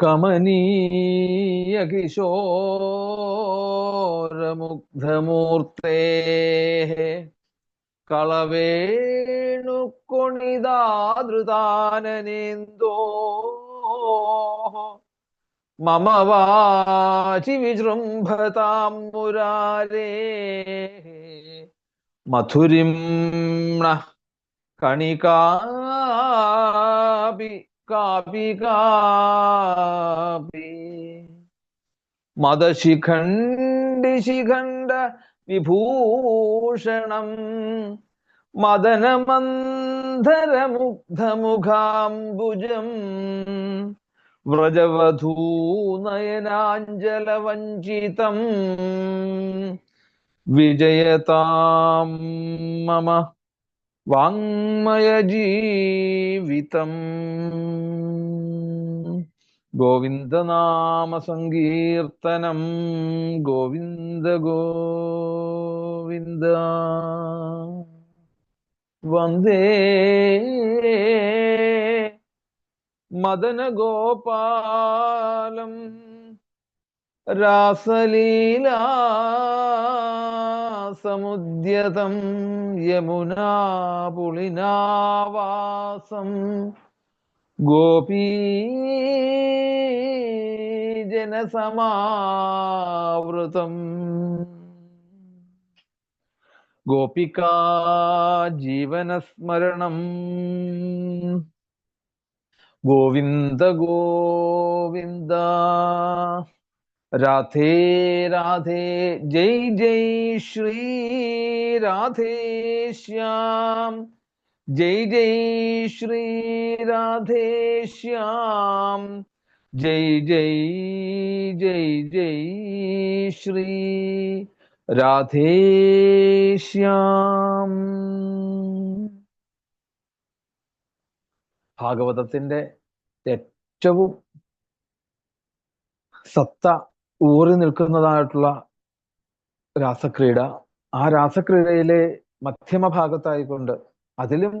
കമനീയ കിശോരമുഗ്ധമൂർത്തേ കളവേണുക്കൊണിതാദൃതാനനേന്തോ മമ വാചി വിജൃംഭതാം മുരാരേ മധുരിം കണികാപി കാപി കാപി മദശിഖണ്ഡി ശിഖണ്ഡ വിഭൂഷണം. മദനമന്ധരമുഗ്ധമുഖാംബുജം. വ്രജവധൂനയനാഞ്ജലവഞ്ചിതം. വിജയതാം മമ വാങ്മയജീവിതം. ഗോവിന്ദനാമ സങ്കീർത്തനം ഗോവിന്ദ ഗോവിന്ദ. വന്ദേ മദന ഗോപാലം രാസലീലാ സമുദ്യതം യമുനാപുളിനാവാസം ഗോപീജനസമാവൃതം. ഗോപീ ഗോപികാ ജീവനസ്മരണം. ഗോവിന്ദ ഗോവിന്ദ. രാധേ രാധേ ജയ് ജയ് ശ്രീ രാധേ ശ്യാം. ജയ് ജയ് ശ്രീ രാധേ ശ്യാം. ജയ് ജയ് ജയ് ജയ് ശ്രീ രാധേ ശ്യാം. ഭാഗവതത്തിന്റെ ഏറ്റവും സത്ത ഊറി നിൽക്കുന്നതായിട്ടുള്ള രാസക്രീഡ ആ രാസക്രീഡയിലെ മധ്യമ ഭാഗത്തായിക്കൊണ്ട് അതിലും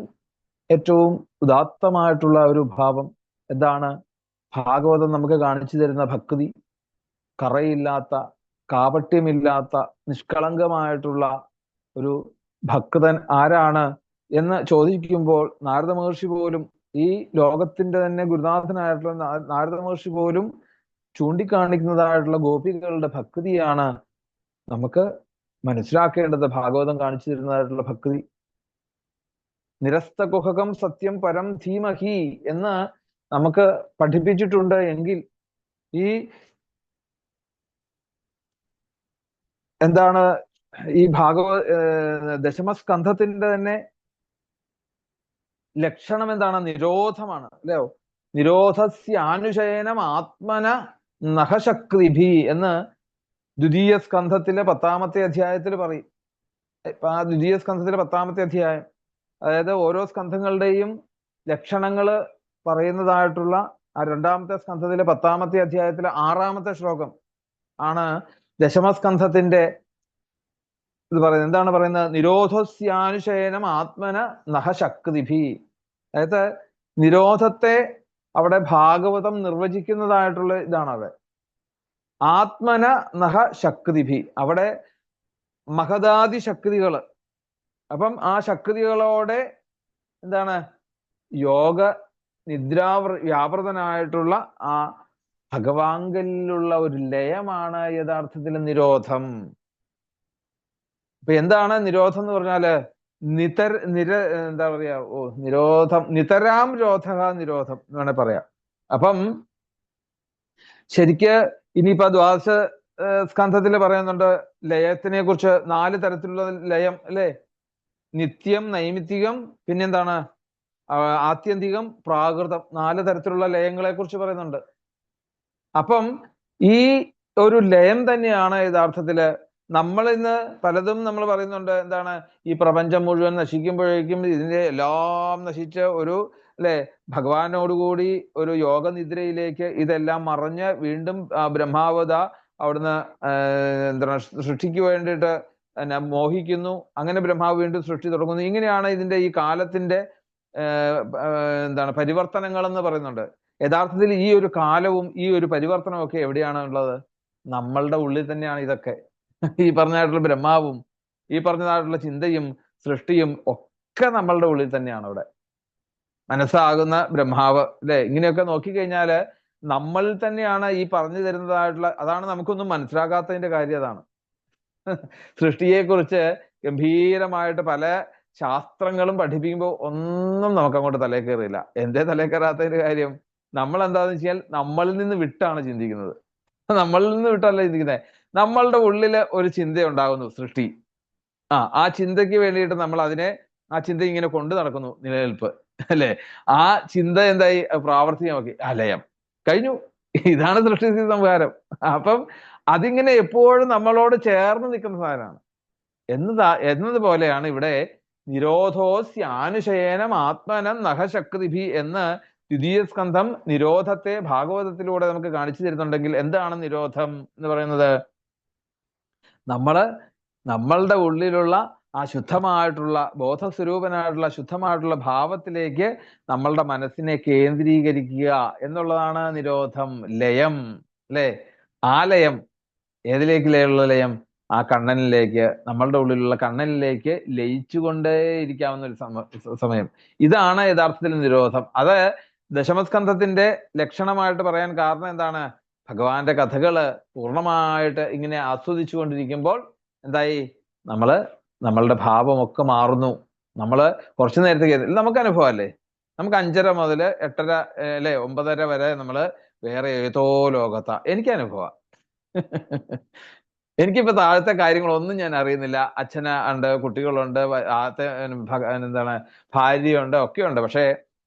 ഏറ്റവും ഉദാത്തമായിട്ടുള്ള ഒരു ഭാവം എന്താണ്? ഭാഗവതം നമുക്ക് കാണിച്ചു തരുന്ന ഭക്തി കറയില്ലാത്ത കാപട്യമില്ലാത്ത നിഷ്കളങ്കമായിട്ടുള്ള ഒരു ഭക്തൻ ആരാണ് എന്ന് ചോദിക്കുമ്പോൾ നാരദ മഹർഷി പോലും ഈ ലോകത്തിന്റെ തന്നെ ഗുരുനാഥനായിട്ടുള്ള നാരദ മഹർഷി പോലും ചൂണ്ടിക്കാണിക്കുന്നതായിട്ടുള്ള ഗോപികളുടെ ഭക്തിയാണ് നമുക്ക് മനസ്സിലാക്കേണ്ടത് ഭാഗവതം കാണിച്ചു തരുന്നതായിട്ടുള്ള ഭക്തി. നിരസ്ത കുഹകം സത്യം പരം ധീമഹി എന്ന് നമുക്ക് പഠിപ്പിച്ചിട്ടുണ്ട് എങ്കിൽ ഈ എന്താണ് ഈ ഭാഗവ ദശമസ്കന്ധത്തിന്റെ തന്നെ ലക്ഷണം എന്താണ്? നിരോധമാണ്. അല്ലയോ നിരോധസ്യാനുശയനം ആത്മന നഖശക്തിഭി എന്ന് ദ്വിതീയ സ്കന്ധത്തിലെ പത്താമത്തെ അധ്യായത്തിൽ പറയും. ഇപ്പൊ ആ ദ്വിതീയ സ്കന്ധത്തിലെ പത്താമത്തെ അധ്യായം അതായത് ഓരോ സ്കന്ധങ്ങളുടെയും ലക്ഷണങ്ങൾ പറയുന്നതായിട്ടുള്ള ആ രണ്ടാമത്തെ സ്കന്ധത്തിലെ പത്താമത്തെ അധ്യായത്തിലെ ആറാമത്തെ ശ്ലോകം ആണ് ദശമസ്കന്ധത്തിന്റെ ഇത് പറയുന്നത്. എന്താണ് പറയുന്നത്? നിരോധസ്യാനുശയനം ആത്മന നഹശക്തിഭി അതായത് നിരോധത്തെ അവിടെ ഭാഗവതം നിർവചിക്കുന്നതായിട്ടുള്ള ഇതാണ് അവിടെ ആത്മന നഹ ശക്തിഭി. അവിടെ മഹദാദി ശക്തികൾ. അപ്പം ആ ശക്തികളോടെ എന്താണ്? യോഗ നിദ്രാവൃ വ്യാപൃതനായിട്ടുള്ള ആ ഭഗവാങ്കലിലുള്ള ഒരു ലയമാണ് യഥാർത്ഥത്തിൽ നിരോധം. ഇപ്പൊ എന്താണ് നിരോധം എന്ന് പറഞ്ഞാൽ നിതർ നിര എന്താ പറയാ ഓ നിരോധം നിതരാം രോധ നിരോധം എന്ന് വേണേ പറയാം. അപ്പം ശരിക്ക് ഇനിയിപ്പോ ദ്വാദശ സ്കന്ധത്തിൽ പറയുന്നുണ്ട് ലയത്തിനെ കുറിച്ച് നാല് തരത്തിലുള്ള ലയം അല്ലെ? നിത്യം നൈമിത്തികം പിന്നെന്താണ്? ആത്യന്തികം പ്രാകൃതം നാല് തരത്തിലുള്ള ലയങ്ങളെ കുറിച്ച് പറയുന്നുണ്ട്. അപ്പം ഈ ഒരു ലയം തന്നെയാണ് യഥാർത്ഥത്തിൽ നമ്മൾ ഇന്ന് പലതും നമ്മൾ പറയുന്നുണ്ട്. എന്താണ്? ഈ പ്രപഞ്ചം മുഴുവൻ നശിക്കുമ്പോഴേക്കും ഇതിന്റെ എല്ലാം നശിച്ച ഒരു അല്ലെ? ഭഗവാനോടുകൂടി ഒരു യോഗനിദ്രയിലേക്ക് ഇതെല്ലാം മറഞ്ഞ് വീണ്ടും ബ്രഹ്മാവത അവിടുന്ന് എന്താണ് സൃഷ്ടിക്ക് വേണ്ടിയിട്ട് എന്നെ മോഹിക്കുന്നു. അങ്ങനെ ബ്രഹ്മാവ് വീണ്ടും സൃഷ്ടി തുടങ്ങുന്നു. ഇങ്ങനെയാണ് ഇതിന്റെ ഈ കാലത്തിന്റെ എന്താണ് പരിവർത്തനങ്ങൾ എന്ന് പറയുന്നുണ്ട്. യഥാർത്ഥത്തിൽ ഈ ഒരു കാലവും ഈ ഒരു പരിവർത്തനവും ഒക്കെ എവിടെയാണ് ഉള്ളത്? നമ്മളുടെ ഉള്ളിൽ തന്നെയാണ് ഇതൊക്കെ. ഈ പറഞ്ഞതായിട്ടുള്ള ബ്രഹ്മാവും ഈ പറഞ്ഞതായിട്ടുള്ള ചിന്തയും സൃഷ്ടിയും ഒക്കെ നമ്മളുടെ ഉള്ളിൽ തന്നെയാണ് അവിടെ. മനസ്സാകുന്ന ബ്രഹ്മാവ് അല്ലെ? ഇങ്ങനെയൊക്കെ നോക്കിക്കഴിഞ്ഞാൽ നമ്മൾ തന്നെയാണ് ഈ പറഞ്ഞു തരുന്നതായിട്ടുള്ള അതാണ് നമുക്കൊന്നും മനസ്സിലാകാത്തതിന്റെ കാര്യം അതാണ്. സൃഷ്ടിയെക്കുറിച്ച് ഗംഭീരമായിട്ട് പല ശാസ്ത്രങ്ങളും പഠിപ്പിക്കുമ്പോൾ ഒന്നും നമുക്ക് അങ്ങോട്ട് തലേ കയറിയില്ല എന്തേ തലേ കയറാത്തതിന്റെ കാര്യം? നമ്മൾ എന്താന്ന് വെച്ചാൽ നമ്മളിൽ നിന്ന് വിട്ടാണ് ചിന്തിക്കുന്നത്. നമ്മളിൽ നിന്ന് വിട്ടല്ല ചിന്തിക്കുന്നത്. നമ്മളുടെ ഉള്ളിൽ ഒരു ചിന്ത ഉണ്ടാകുന്നു സൃഷ്ടി. ആ ആ ചിന്തയ്ക്ക് വേണ്ടിയിട്ട് നമ്മൾ അതിനെ ആ ചിന്ത ഇങ്ങനെ കൊണ്ടു നടക്കുന്നു നിലനിൽപ്പ്. അല്ലെ? ആ ചിന്ത എന്തായി? പ്രാവർത്തികമാക്കി. ആ ലയം കഴിഞ്ഞു. ഇതാണ് സൃഷ്ടി സംഹാരം. അപ്പം അതിങ്ങനെ എപ്പോഴും നമ്മളോട് ചേർന്ന് നിൽക്കുന്ന സാധനമാണ്. എന്നതാ എന്നതുപോലെയാണ് ഇവിടെ നിരോധോസ്യാനുശയനം ആത്മനം നഖശക്തിഭി എന്ന് ദ്വിതീയ സ്കന്ധം നിരോധത്തെ ഭാഗവതത്തിലൂടെ നമുക്ക് കാണിച്ചു തരുന്നുണ്ടെങ്കിൽ എന്താണ് നിരോധം എന്ന് പറയുന്നത്? നമ്മൾ നമ്മളുടെ ഉള്ളിലുള്ള ആ ശുദ്ധമായിട്ടുള്ള ബോധസ്വരൂപനായിട്ടുള്ള ശുദ്ധമായിട്ടുള്ള ഭാവത്തിലേക്ക് നമ്മളുടെ മനസ്സിനെ കേന്ദ്രീകരിക്കുക എന്നുള്ളതാണ് നിരോധം ലയം അല്ലെ? ആ ലയം ഏതിലേക്ക് ലയമുള്ള ലയം? ആ കണ്ണനിലേക്ക് നമ്മളുടെ ഉള്ളിലുള്ള കണ്ണനിലേക്ക് ലയിച്ചുകൊണ്ടേയിരിക്കാവുന്ന ഒരു സമയം. ഇതാണ് യഥാർത്ഥത്തിൽ നിരോധം. അത് ദശമസ്കന്ധത്തിന്റെ ലക്ഷണമായിട്ട് പറയാൻ കാരണം എന്താണ്? ഭഗവാന്റെ കഥകൾ പൂർണമായിട്ട് ഇങ്ങനെ ആസ്വദിച്ചു കൊണ്ടിരിക്കുമ്പോൾ എന്തായി? നമ്മൾ നമ്മളുടെ ഭാവമൊക്കെ മാറുന്നു. നമ്മൾ കുറച്ചു നേരത്തേക്ക് നമുക്ക് അനുഭവം അല്ലേ നമുക്ക് അഞ്ചര മുതൽ എട്ടര അല്ലെ ഒമ്പതര വരെ നമ്മൾ വേറെ ഏതോ ലോകത്താ. എനിക്ക് അനുഭവം. എനിക്കിപ്പോ താഴത്തെ കാര്യങ്ങളൊന്നും ഞാൻ അറിയുന്നില്ല. അച്ഛന ഉണ്ട് കുട്ടികളുണ്ട് എന്താണ് ഭാര്യയുണ്ട് ഒക്കെ ഉണ്ട് പക്ഷെ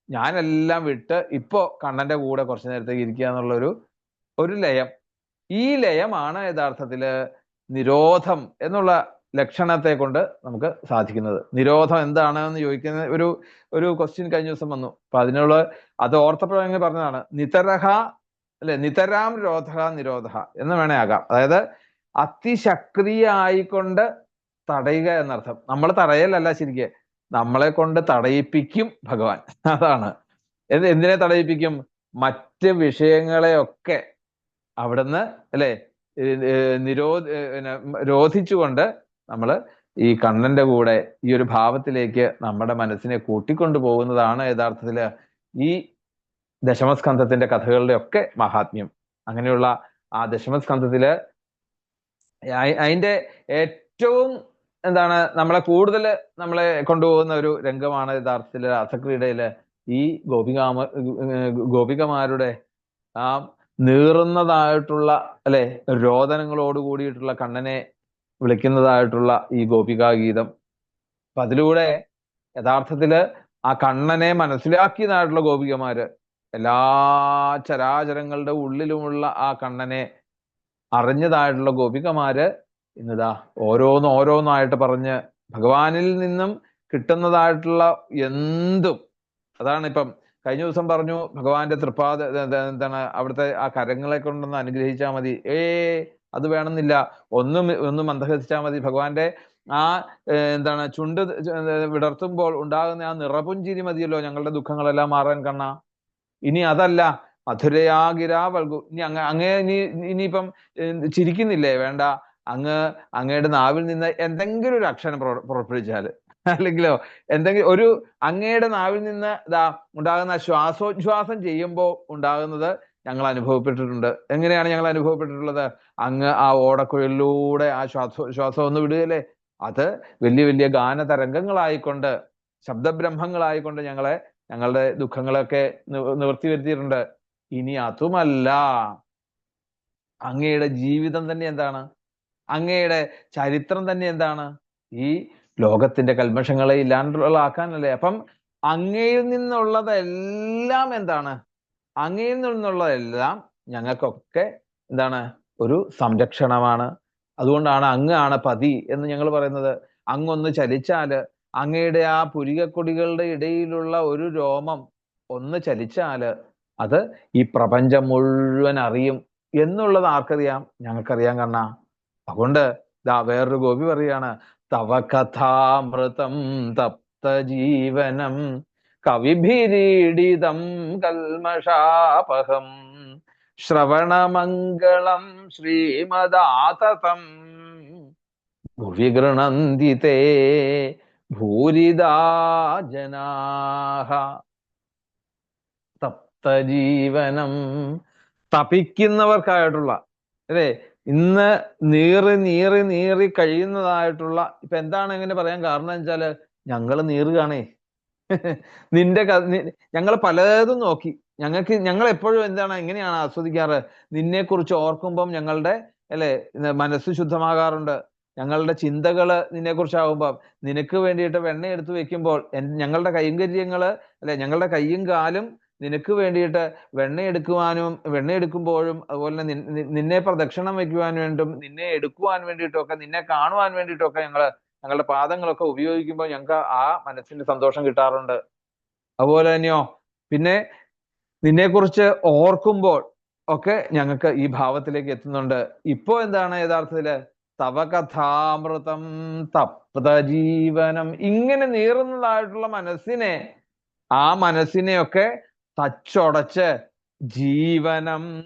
ഞാനെല്ലാം വിട്ട് ഇപ്പോ കണ്ണന്റെ കൂടെ കുറച്ചു നേരത്തേക്ക് ഇരിക്കുക എന്നുള്ളൊരു ഒരു ലയം. ഈ ലയമാണ് യഥാർത്ഥത്തിൽ നിരോധം എന്നുള്ള ലക്ഷണത്തെ കൊണ്ട് നമുക്ക് സാധിക്കുന്നത്. നിരോധം എന്താണ് എന്ന് ചോദിക്കുന്ന ഒരു ഒരു ക്വസ്റ്റ്യൻ കഴിഞ്ഞ ദിവസം വന്നു. അപ്പൊ അതിനുള്ള അത് ഓർത്തപ്പോഴെങ്കിൽ പറഞ്ഞതാണ്. നിതരഹ അല്ലെ നിതരാം രോധ നിരോധ എന്ന് വേണേ ആകാം അതായത് അതിശക്തിയായിക്കൊണ്ട് തടയുക എന്നർത്ഥം. നമ്മൾ തടയലല്ല ശരിക്ക്. നമ്മളെ കൊണ്ട് തടയിപ്പിക്കും ഭഗവാൻ. അതാണ്. എന്ത് എന്തിനെ തടയിപ്പിക്കും? മറ്റ് വിഷയങ്ങളെയൊക്കെ അവിടുന്ന് അല്ലെ? നിരോ രോധിച്ചുകൊണ്ട് നമ്മൾ ഈ കണ്ണന്റെ കൂടെ ഈ ഒരു ഭാവത്തിലേക്ക് നമ്മുടെ മനസ്സിനെ കൂട്ടിക്കൊണ്ടു പോകുന്നതാണ് യഥാർത്ഥത്തിൽ ഈ ദശമസ്കന്ധത്തിന്റെ കഥകളുടെ ഒക്കെ മഹാത്മ്യം. അങ്ങനെയുള്ള ആ ദശമസ്കന്ധത്തിൽ അതിന്റെ ഏറ്റവും എന്താണ് നമ്മളെ കൂടുതൽ നമ്മളെ കൊണ്ടുപോകുന്ന ഒരു രംഗമാണ് യഥാർത്ഥത്തിൽ രാസക്രീഡയിൽ ഈ ഗോപികാമ ഗോപികമാരുടെ ആ നീറുന്നതായിട്ടുള്ള അല്ലെ രോദനങ്ങളോട് കൂടിയിട്ടുള്ള കണ്ണനെ വിളിക്കുന്നതായിട്ടുള്ള ഈ ഗോപികാ ഗീതം അപ്പൊ അതിലൂടെ യഥാർത്ഥത്തിൽ ആ കണ്ണനെ മനസ്സിലാക്കിയതായിട്ടുള്ള ഗോപികമാര് എല്ലാ ചരാചരങ്ങളുടെ ഉള്ളിലുമുള്ള ആ കണ്ണനെ അറിഞ്ഞതായിട്ടുള്ള ഗോപികമാര് ഇന്നിതാ ഓരോന്ന് ഓരോന്നായിട്ട് പറഞ്ഞ് ഭഗവാനിൽ നിന്നും കിട്ടുന്നതായിട്ടുള്ള എന്തും. അതാണ് ഇപ്പം കഴിഞ്ഞ ദിവസം പറഞ്ഞു ഭഗവാന്റെ തൃപ്പാദ എന്താണ് അവിടുത്തെ ആ കരങ്ങളെ കൊണ്ടൊന്ന് അനുഗ്രഹിച്ചാൽ മതി. ഏ അത് വേണമെന്നില്ല. ഒന്നും ഒന്നും മന്ദഹസിച്ചാൽ മതി. ഭഗവാന്റെ ആ എന്താണ് ചുണ്ട് വിടർത്തുമ്പോൾ ഉണ്ടാകുന്ന ആ നിറപുഞ്ചിരി മതിയല്ലോ. ഞങ്ങളുടെ ദുഃഖങ്ങളെല്ലാം മാറാൻ കണ്ണ. ഇനി അതല്ല. മധുരയാഗിരാ വൽകു ഇനി അങ്ങ അങ്ങേ ഇനി ഇനിയിപ്പം ചിരിക്കുന്നില്ലേ? വേണ്ട. അങ്ങ് അങ്ങയുടെ നാവിൽ നിന്ന് എന്തെങ്കിലും ഒരു അക്ഷരം പുറപ്പെടുവിച്ചാൽ അല്ലെങ്കിലോ എന്തെങ്കിലും ഒരു അങ്ങയുടെ നാവിൽ നിന്ന് ഇതാ ഉണ്ടാകുന്ന ശ്വാസോച്ഛ്വാസം ചെയ്യുമ്പോൾ ഉണ്ടാകുന്നത് ഞങ്ങൾ അനുഭവപ്പെട്ടിട്ടുണ്ട്. എങ്ങനെയാണ് ഞങ്ങൾ അനുഭവപ്പെട്ടിട്ടുള്ളത്? അങ്ങ് ആ ഓടക്കുഴലിലൂടെ ആ ശ്വാസോച്ഛ്വാസം ശ്വാസം ഒന്ന് വിടുകയല്ലേ? അത് വലിയ വലിയ ഗാന തരംഗങ്ങളായിക്കൊണ്ട് ശബ്ദബ്രഹ്മങ്ങളായിക്കൊണ്ട് ഞങ്ങളെ ഞങ്ങളുടെ ദുഃഖങ്ങളൊക്കെ നിവർത്തി വരുത്തിയിട്ടുണ്ട്. ഇനി അതുമല്ല. അങ്ങയുടെ ജീവിതം തന്നെ എന്താണ്? അങ്ങയുടെ ചരിത്രം തന്നെ എന്താണ്? ഈ ലോകത്തിന്റെ കൽമഷങ്ങളെ ഇല്ലാണ്ടുള്ളതാക്കാനല്ലേ. അപ്പം അങ്ങയിൽ നിന്നുള്ളതെല്ലാം എന്താണ്? അങ്ങയിൽ നിന്നുള്ളതെല്ലാം ഞങ്ങൾക്കൊക്കെ എന്താണ്? ഒരു സംരക്ഷണമാണ്. അതുകൊണ്ടാണ് അങ്ങാണ് പതി എന്ന് ഞങ്ങൾ പറയുന്നത്. അങ്ങൊന്ന് ചലിച്ചാൽ അങ്ങയുടെ ആ പുരികക്കൊടികളുടെ ഇടയിലുള്ള ഒരു രോമം ഒന്ന് ചലിച്ചാൽ അത് ഈ പ്രപഞ്ചം മുഴുവൻ അറിയും. എന്നുള്ളത് ആർക്കറിയാം? ഞങ്ങൾക്കറിയാം കണ്ണ. അതുകൊണ്ട് ദാ വേറൊരു ഗോപി പറയാണ് തവ കഥാമൃതം തപ്ത ജീവനം കവിഭിരീഡിതം കൽമഷാപഹം ശ്രവണമംഗളം ശ്രീമദാതതം ഭുവി ഗൃണന്തി തേ ഭൂരിദാ ജനാഹ തപ്തജീവനം തപിക്കുന്നവർക്കായിട്ടുള്ള അല്ലേ? ഇന്ന് നീറി നീറി നീറി കഴിയുന്നതായിട്ടുള്ള ഇപ്പൊ എന്താണ് എങ്ങനെ പറയാൻ കാരണം വെച്ചാൽ ഞങ്ങൾ നീറുകയാണേ. നിന്റെ ഞങ്ങൾ പലതും നോക്കി. ഞങ്ങൾക്ക് ഞങ്ങൾ എപ്പോഴും എന്താണ് എങ്ങനെയാണ് ആസ്വദിക്കാറ്? നിന്നെ കുറിച്ച് ഓർക്കുമ്പം ഞങ്ങളുടെ അല്ലെ മനസ്സ് ശുദ്ധമാകാറുണ്ട്. ഞങ്ങളുടെ ചിന്തകൾ നിന്നെ കുറിച്ചാകുമ്പം നിനക്ക് വേണ്ടിയിട്ട് വെണ്ണ എടുത്തു വെക്കുമ്പോൾ ഞങ്ങളുടെ കൈങ്കര്യങ്ങൾ അല്ലെ ഞങ്ങളുടെ കൈയും കാലും നിനക്ക് വേണ്ടിയിട്ട് വെണ്ണ എടുക്കുവാനും വെണ്ണ എടുക്കുമ്പോഴും അതുപോലെ തന്നെ നിന്നെ പ്രദക്ഷിണം വെക്കുവാൻ വേണ്ടും നിന്നെ എടുക്കുവാൻ വേണ്ടിയിട്ടൊക്കെ നിന്നെ കാണുവാൻ വേണ്ടിയിട്ടൊക്കെ ഞങ്ങൾ ഞങ്ങളുടെ പാദങ്ങളൊക്കെ ഉപയോഗിക്കുമ്പോൾ ഞങ്ങൾക്ക് ആ മനസ്സിന് സന്തോഷം കിട്ടാറുണ്ട്. അതുപോലെ തന്നെയോ? പിന്നെ നിന്നെക്കുറിച്ച് ഓർക്കുമ്പോൾ ഒക്കെ ഞങ്ങൾക്ക് ഈ ഭാവത്തിലേക്ക് എത്തുന്നുണ്ട്. ഇപ്പോ എന്താണ് യഥാർത്ഥത്തിൽ? തവ തപ്ത ജീവനം. ഇങ്ങനെ നീറുന്നതായിട്ടുള്ള മനസ്സിനെ ആ മനസ്സിനെയൊക്കെ തച്ചൊടച്ച് ജീവനം.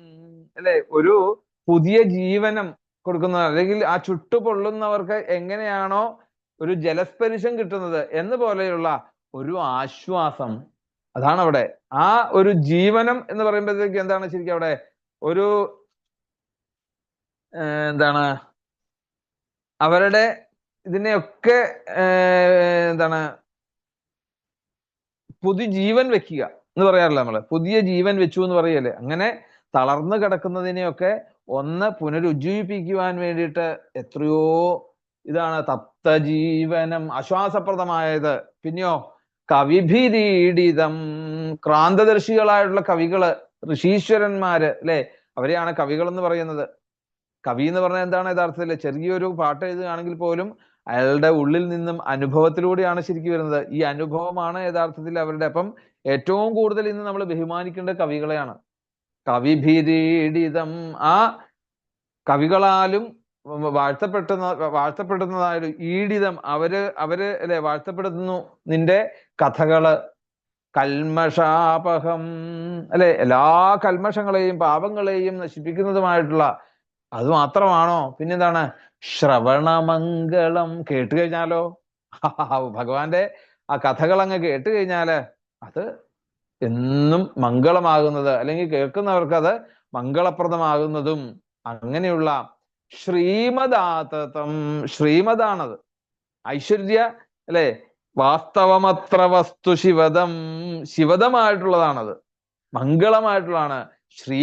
അല്ലെ? ഒരു പുതിയ ജീവനം കൊടുക്കുന്നത്. അല്ലെങ്കിൽ ആ ചുട്ടുപൊള്ളുന്നവർക്ക് എങ്ങനെയാണോ ഒരു ജലസ്പരിശം കിട്ടുന്നത് എന്ന് പോലെയുള്ള ഒരു ആശ്വാസം. അതാണ് അവിടെ ആ ഒരു ജീവനം എന്ന് പറയുമ്പോഴത്തേക്ക് എന്താണ് ശരിക്കും അവിടെ? ഒരു എന്താണ്? അവരുടെ ഇതിനെയൊക്കെ എന്താണ്? പുതുജീവൻ വെക്കുക. എന്ന് പറയാറില്ല നമ്മൾ പുതിയ ജീവൻ വെച്ചു എന്ന് പറയല്ലേ അങ്ങനെ തളർന്നു കിടക്കുന്നതിനെയൊക്കെ ഒന്ന് പുനരുജ്ജീവിപ്പിക്കുവാൻ വേണ്ടിയിട്ട് എത്രയോ ഇതാണ് തപ്തജീവനം ആശ്വാസപ്രദമായത്. പിന്നെയോ കവിഭിരീഡിതം ക്രാന്തദർശികളായിട്ടുള്ള കവികൾ ഋഷീശ്വരന്മാര് അല്ലെ? അവരെയാണ് കവികൾ എന്ന് പറയുന്നത്. കവി എന്ന് പറഞ്ഞാൽ എന്താണ് യഥാർത്ഥത്തിൽ ചെറിയൊരു പാട്ട് എഴുതുകയാണെങ്കിൽ പോലും അയാളുടെ ഉള്ളിൽ നിന്നും അനുഭവത്തിലൂടെയാണ് ശരിക്കും വരുന്നത്. ഈ അനുഭവമാണ് യഥാർത്ഥത്തിൽ അവരുടെ അപ്പം ഏറ്റവും കൂടുതൽ ഇന്ന് നമ്മൾ ബഹുമാനിക്കേണ്ട കവികളെയാണ്. കവിഭിരീഡിതം ആ കവികളാലും വാഴ്ത്തപ്പെട്ടുന്ന വാഴ്ത്തപ്പെടുന്നതായാലും ഈഡിതം അവർ അവർ അല്ലെ വാഴ്ത്തപ്പെടുന്നു നിന്റെ കഥകൾ. കൽമഷാപഹം അല്ലെ എല്ലാ കൽമഷങ്ങളെയും പാപങ്ങളെയും നശിപ്പിക്കുന്നതുമായിട്ടുള്ള അത് മാത്രമാണോ? പിന്നെന്താണ്? ശ്രവണമംഗളം കേട്ട് കഴിഞ്ഞാലോ? ഭഗവാന്റെ ആ കഥകൾ അങ്ങ് കേട്ട് കഴിഞ്ഞാൽ അത് എന്നും മംഗളമാകുന്നത്. അല്ലെങ്കിൽ കേൾക്കുന്നവർക്ക് അത് മംഗളപ്രദമാകുന്നതും അങ്ങനെയുള്ള ശ്രീമദാതം ശ്രീമദാണത്. ഐശ്വര്യ അല്ലെ? വാസ്തവമത്ര വസ്തു ശിവതം. ശിവതമായിട്ടുള്ളതാണത്. മംഗളമായിട്ടുള്ളതാണ്. ശ്രീ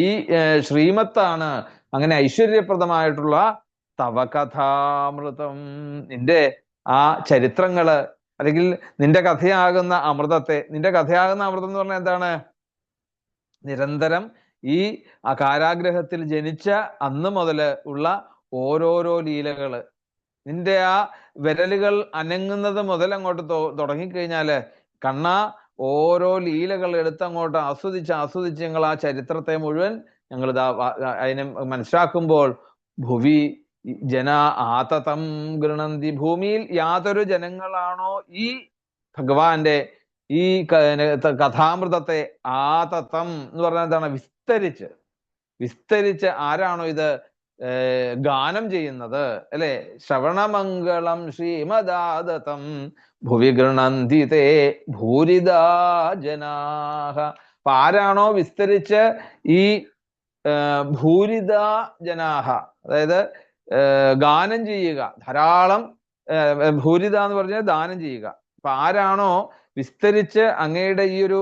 ശ്രീമത്താണ്. അങ്ങനെ ഐശ്വര്യപ്രദമായിട്ടുള്ള തവ കഥാമൃതം നിന്റെ ആ ചരിത്രങ്ങൾ അല്ലെങ്കിൽ നിന്റെ കഥയാകുന്ന അമൃതത്തെ നിന്റെ കഥയാകുന്ന അമൃതം എന്ന് പറഞ്ഞാൽ എന്താണ്? നിരന്തരം ഈ ആ കാരാഗ്രഹത്തിൽ ജനിച്ച അന്ന് മുതൽ ഉള്ള ഓരോരോ ലീലകൾ. നിന്റെ ആ വിരലുകൾ അനങ്ങുന്നത് മുതൽ അങ്ങോട്ട് തുടങ്ങിക്കഴിഞ്ഞാൽ കണ്ണ ഓരോ ലീലകൾ എടുത്തങ്ങോട്ട് ആസ്വദിച്ച് ആസ്വദിച്ച് ഞങ്ങൾ ആ ചരിത്രത്തെ മുഴുവൻ ഞങ്ങൾ അതിനെ മനസ്സിലാക്കുമ്പോൾ ഭുവി ജന ആതതം ഗൃണന്തി. ഭൂമിയിൽ യാതൊരു ജനങ്ങളാണോ ഈ ഭഗവാന്റെ ഈ കഥാമൃതത്തെ ആതതം എന്ന് പറഞ്ഞാൽ എന്താണ്? വിസ്തരിച്ച്. വിസ്തരിച്ച് ആരാണോ ഇത് ഗാനം ചെയ്യുന്നത്? അല്ലെ? ശ്രവണമംഗളം ശ്രീമദാദത്തം ഭുവി ഗൃണന്തി തേ ഭൂരിദാ ജനാഹ. അപ്പൊ ആരാണോ വിസ്തരിച്ച് ഈ ഭൂരിദ ജനാഹ. അതായത് ഗാനം ചെയ്യുക. ധാരാളം ഭൂരിത എന്ന് പറഞ്ഞാൽ ദാനം ചെയ്യുക. അപ്പൊ ആരാണോ വിസ്തരിച്ച് അങ്ങയുടെ ഈ ഒരു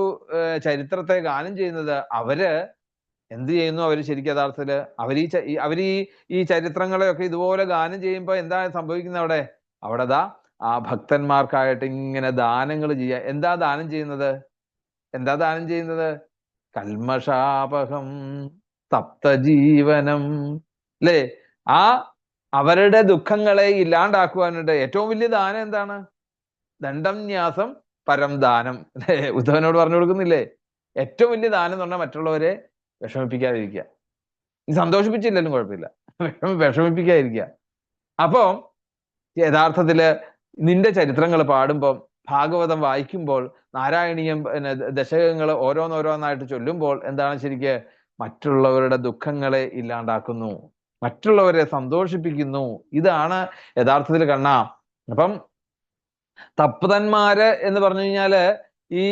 ചരിത്രത്തെ ഗാനം ചെയ്യുന്നത് അവർ എന്ത് ചെയ്യുന്നു? അവർ ശരിക്കും യഥാർത്ഥത്തിൽ അവർ ഈ ഈ ചരിത്രങ്ങളെയൊക്കെ ഇതുപോലെ ഗാനം ചെയ്യുമ്പോൾ എന്താ സംഭവിക്കുന്നത് അവിടെ? അവിടെ ദാ ആ ഭക്തന്മാർക്കായിട്ട് ഇങ്ങനെ ദാനങ്ങൾ ചെയ്യുക. എന്താ ദാനം ചെയ്യുന്നത്? എന്താ ദാനം ചെയ്യുന്നത്? കൽമഷാപകം തപ്തജീവനം അല്ലേ ആ അവരുടെ ദുഃഖങ്ങളെ ഇല്ലാണ്ടാക്കുവാനുണ്ട്. ഏറ്റവും വലിയ ദാനം എന്താണ്? ദണ്ഡം ന്യാസം പരം ദാനം. അല്ലേ ഉദ്ധവനോട് പറഞ്ഞു കൊടുക്കുന്നില്ലേ? ഏറ്റവും വലിയ ദാനം എന്ന് പറഞ്ഞാൽ മറ്റുള്ളവരെ വിഷമിപ്പിക്കാതിരിക്കുക. സന്തോഷിപ്പിച്ചില്ലെങ്കിലും കുഴപ്പമില്ല. വിഷമിപ്പിക്കാതിരിക്കുക. അപ്പോ യഥാർത്ഥത്തിൽ നിന്റെ ചരിത്രങ്ങൾ പാടുമ്പോൾ ഭാഗവതം വായിക്കുമ്പോൾ നാരായണീയം പിന്നെ ദശകങ്ങൾ ഓരോന്നോരോന്നായിട്ട് ചൊല്ലുമ്പോൾ എന്താണ് ശരിക്ക് മറ്റുള്ളവരുടെ ദുഃഖങ്ങളെ ഇല്ലാണ്ടാക്കുന്നു. മറ്റുള്ളവരെ സന്തോഷിപ്പിക്കുന്നു. ഇതാണ് യഥാർത്ഥത്തിൽ കണ്ണ. അപ്പം തപ്പുതന്മാര് എന്ന് പറഞ്ഞു കഴിഞ്ഞാൽ ഈ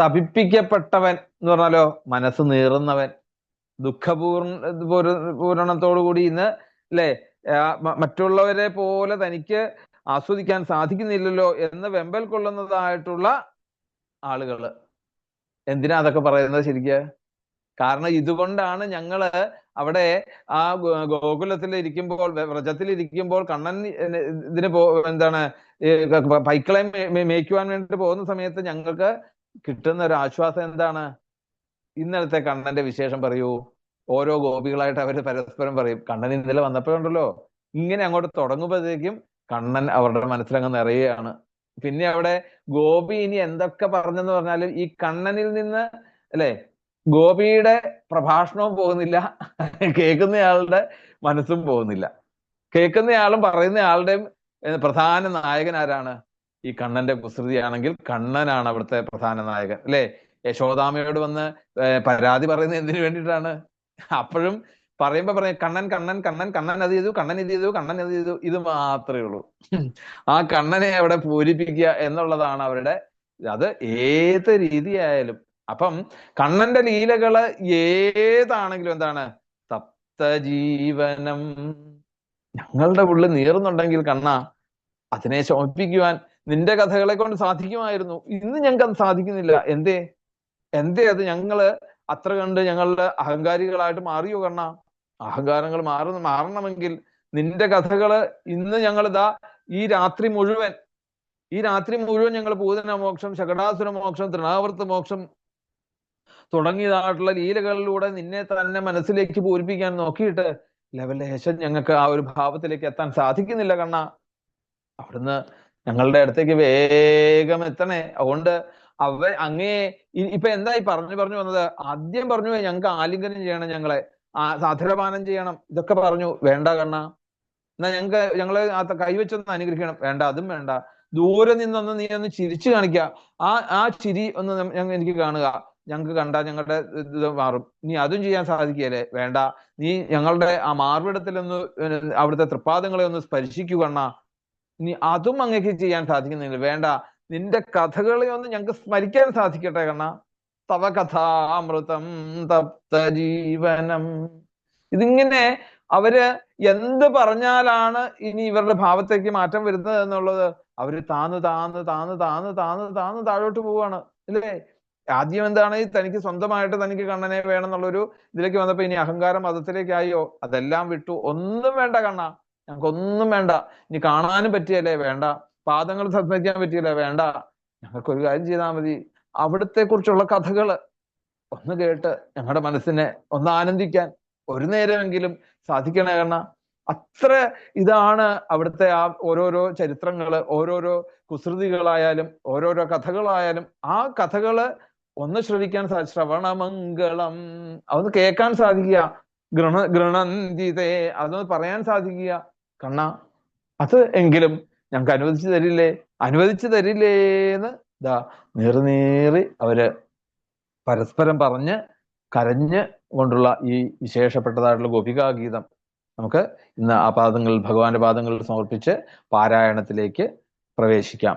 തപിപ്പിക്കപ്പെട്ടവൻ എന്ന് പറഞ്ഞാലോ മനസ്സ് നീറുന്നവൻ ദുഃഖപൂർണ പൂരണത്തോടു കൂടി ഇന്ന് അല്ലെ മറ്റുള്ളവരെ പോലെ തനിക്ക് ആസ്വദിക്കാൻ സാധിക്കുന്നില്ലല്ലോ എന്ന് വെമ്പൽ കൊള്ളുന്നതായിട്ടുള്ള ആളുകൾ. എന്തിനാ അതൊക്കെ പറയുന്നത് ശരിക്ക്? കാരണം ഇതുകൊണ്ടാണ് ഞങ്ങൾ അവിടെ ആ ഗോകുലത്തിൽ ഇരിക്കുമ്പോൾ വ്രജത്തിൽ ഇരിക്കുമ്പോൾ കണ്ണൻ ഇതിന് പോ എന്താണ് പൈക്കളെ മേയ്ക്കുവാൻ വേണ്ടി പോകുന്ന സമയത്ത് ഞങ്ങൾക്ക് കിട്ടുന്ന ഒരു ആശ്വാസം എന്താണ്? ഇന്നലത്തെ കണ്ണന്റെ വിശേഷം പറയൂ. ഓരോ ഗോപികളായിട്ട് അവർ പരസ്പരം പറയും. കണ്ണൻ ഇന്നലെ വന്നപ്പോഴുണ്ടല്ലോ. ഇങ്ങനെ അങ്ങോട്ട് തുടങ്ങുമ്പോഴത്തേക്കും കണ്ണൻ അവരുടെ മനസ്സിലങ്ങ് നിറയുകയാണ്. പിന്നെ അവിടെ ഗോപി ഇനി എന്തൊക്കെ പറഞ്ഞെന്ന് പറഞ്ഞാലും ഈ കണ്ണനിൽ നിന്ന് അല്ലെ? ഗോപിയുടെ പ്രഭാഷണവും പോകുന്നില്ല. കേൾക്കുന്നയാളുടെ മനസ്സും പോകുന്നില്ല. കേൾക്കുന്നയാളും പറയുന്നയാളുടെയും പ്രധാന നായകൻ ആരാണ്? ഈ കണ്ണന്റെ കുസൃതിയാണെങ്കിൽ കണ്ണനാണ് അവിടുത്തെ പ്രധാന നായകൻ. അല്ലെ? യശോദാമയോട് വന്ന് പരാതി പറയുന്നത് എന്തിനു വേണ്ടിയിട്ടാണ്? അപ്പോഴും പറയുമ്പോ പറയും കണ്ണൻ കണ്ണൻ കണ്ണൻ കണ്ണൻ അത് ചെയ്തു കണ്ണൻ ഇത് ചെയ്തു കണ്ണൻ ഇത് ചെയ്തു. ഇത് മാത്രമേ ഉള്ളൂ. ആ കണ്ണനെ അവിടെ പൂരിപ്പിക്കുക എന്നുള്ളതാണ് അവരുടെ അത് ഏത് രീതിയായാലും അപ്പം കണ്ണന്റെ ലീലകൾ ഏതാണെങ്കിലും എന്താണ്? സപ്തജീവനം ഞങ്ങളുടെ ഉള്ളിൽ നീറുന്നുണ്ടെങ്കിൽ കണ്ണ അതിനെ ശോഭിപ്പിക്കുവാൻ നിന്റെ കഥകളെ കൊണ്ട് സാധിക്കുമായിരുന്നു. ഇന്ന് ഞങ്ങൾക്ക് അത് സാധിക്കുന്നില്ല. എന്തേ? എന്തേ അത്? ഞങ്ങൾ അത്ര കണ്ട് ഞങ്ങളുടെ അഹങ്കാരികളായിട്ട് മാറിയോ കണ്ണ? അഹങ്കാരങ്ങൾ മാറുന്ന മാറണമെങ്കിൽ നിന്റെ കഥകൾ ഇന്ന് ഞങ്ങൾ ഇതാ ഈ രാത്രി മുഴുവൻ ഈ രാത്രി മുഴുവൻ ഞങ്ങൾ പൂതന മോക്ഷം ശകടാസുര മോക്ഷം തൃണാവർത്ത മോക്ഷം തുടങ്ങിയതായിട്ടുള്ള ലീലകളിലൂടെ നിന്നെ തന്നെ മനസ്സിലേക്ക് പൂരിപ്പിക്കാൻ നോക്കിയിട്ട് ലവലേശൻ ഞങ്ങൾക്ക് ആ ഒരു ഭാവത്തിലേക്ക് എത്താൻ സാധിക്കുന്നില്ല കണ്ണ. അവിടുന്ന് ഞങ്ങളുടെ അടുത്തേക്ക് വേഗം എത്തണേ. അതുകൊണ്ട് അവ അങ്ങേ ഇപ്പൊ എന്തായി പറഞ്ഞു പറഞ്ഞു വന്നത്? ആദ്യം പറഞ്ഞു ഞങ്ങൾക്ക് ആലിംഗനം ചെയ്യണം ഞങ്ങളെ. ആ സാധുരപാനം ചെയ്യണം. ഇതൊക്കെ പറഞ്ഞു. വേണ്ട കണ്ണ. എന്നാ ഞങ്ങൾക്ക് ഞങ്ങളെ ആ കൈവച്ചൊന്ന് അനുഗ്രഹിക്കണം. വേണ്ട അതും വേണ്ട. ദൂരെ നിന്നൊന്ന് നീ ഒന്ന് ചിരിച്ചു കാണിക്ക. ആ ആ ചിരി ഒന്ന് എനിക്ക് കാണുക. ഞങ്ങൾക്ക് കണ്ടാൽ ഞങ്ങളുടെ ഇത് മാറും. നീ അതും ചെയ്യാൻ സാധിക്കുകയല്ലേ? വേണ്ട. നീ ഞങ്ങളുടെ ആ മാർവിടത്തിലൊന്ന് അവിടുത്തെ തൃപ്പാദങ്ങളെ ഒന്ന് സ്പർശിക്കൂ കണ്ണ. നീ അതും അങ്ങേക്ക് ചെയ്യാൻ സാധിക്കുന്നില്ല. വേണ്ട. നിന്റെ കഥകളെ ഒന്ന് ഞങ്ങൾക്ക് സ്മരിക്കാൻ സാധിക്കട്ടെ കണ്ണ. തവ കഥാമൃതം തപ്ത ജീവനം ഇതിങ്ങനെ അവർ എന്ത് പറഞ്ഞാലാണ് ഇനി ഇവരുടെ ഭാവത്തേക്ക് മാറ്റം വരുന്നത് എന്നുള്ളത്. അവർ താന്ന് താന്ന് താന്ന് താന്ന് താന്ന് താന്ന് താഴോട്ട് പോവാണ്. അല്ലേ? ആദ്യം എന്താണ് തനിക്ക് സ്വന്തമായിട്ട് തനിക്ക് കണ്ണനെ വേണം എന്നുള്ളൊരു ഇതിലേക്ക് വന്നപ്പോ ഇനി അഹങ്കാരം മതത്തിലേക്കായോ? അതെല്ലാം വിട്ടു. ഒന്നും വേണ്ട കണ്ണ. ഞങ്ങൾക്കൊന്നും വേണ്ട. ഇനി കാണാനും പറ്റിയല്ലേ? വേണ്ട. പാദങ്ങൾ സംസ്മരിക്കാൻ പറ്റിയല്ലേ? വേണ്ട. ഞങ്ങൾക്ക് ഒരു കാര്യം ചെയ്താൽ മതി. അവിടുത്തെ കുറിച്ചുള്ള കഥകൾ ഒന്ന് കേട്ട് ഞങ്ങളുടെ മനസ്സിനെ ഒന്ന് ആനന്ദിക്കാൻ ഒരു നേരമെങ്കിലും സാധിക്കണേ കാരണം അത്ര ഇതാണ് അവിടുത്തെ ആ ഓരോരോ ചരിത്രങ്ങൾ ഓരോരോ കുസൃതികളായാലും ഓരോരോ കഥകളായാലും ആ കഥകൾ ഒന്ന് ശ്രവിക്കാൻ സാ ശ്രവണമംഗളം അതൊന്ന് കേൾക്കാൻ സാധിക്കുക. ഗ്രണ ഗൃണന്തിതേ അതൊന്ന് പറയാൻ സാധിക്കുക. കണ്ണ അത് എങ്കിലും ഞങ്ങൾക്ക് അനുവദിച്ചു തരില്ലേ? അനുവദിച്ചു തരില്ലേന്ന് ഇതാ നീറി നീറി അവർ പരസ്പരം പറഞ്ഞ് കരഞ്ഞ് കൊണ്ടുള്ള ഈ വിശേഷപ്പെട്ടതായിട്ടുള്ള ഗോപികാഗീതം നമുക്ക് ഇന്ന് ആ പാദങ്ങൾ ഭഗവാന്റെ പാദങ്ങളിൽ സമർപ്പിച്ച് പാരായണത്തിലേക്ക് പ്രവേശിക്കാം.